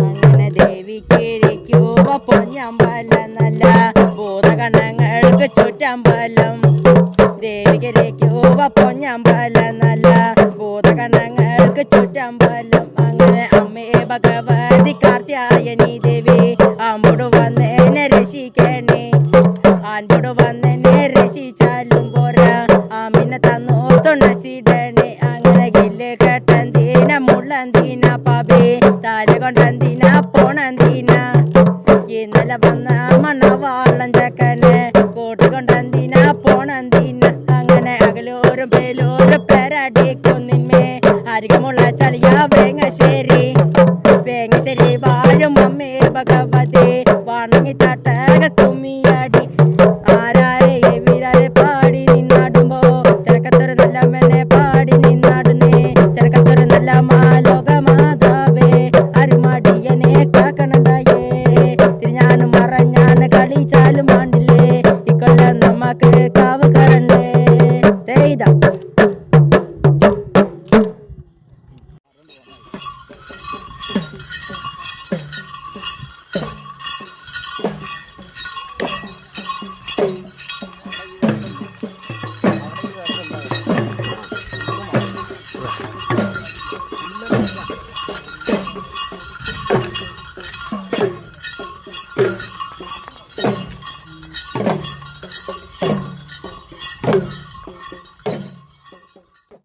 അങ്ങനെ ദേവിക്കിരിക്കുവ പൊന്നമ്പല നല്ല ഭൂതഗണങ്ങൾക്ക് ചുറ്റമ്പലം. ദേവിക്കിരിക്കുവ പൊന്നമ്പല നല്ല ഭൂതഗണങ്ങൾക്ക് ചുറ്റമ്പലം. അങ്ങനെ അമ്മേ ഭഗവതി കാർത്യായനി ദേവി അമ്പുടു വന്നെന്നെ രക്ഷിക്കണേ. ആൺപുടു വന്നെന്നെ രക്ഷിച്ചാലും പോരാ. ആമിനെ തന്നു തുണച്ചിടണേ. അങ്ങനെ ഗില്ല് കെട്ടന്തീന മുള്ളന്തീന പബേ താൽ കൊണ്ടന്തീന പോണന്തീന. ഇന്നലെ വന്ന മണവാളം ചക്കന് കൂട്ടുകൊണ്ടന്തീന പോണന്തീന. അങ്ങനെ അകലോരും പേലോരും പേരടിക്കുന്നിന്മേ അരികമുള്ള ചളിയ വേങ്ങശ്ശേരി. വേങ്ങശ്ശേരി വാഴും അമ്മേ ഭഗവതി. വണങ്ങി തട്ടക எனக்கு காவு கரண்டு Thank you.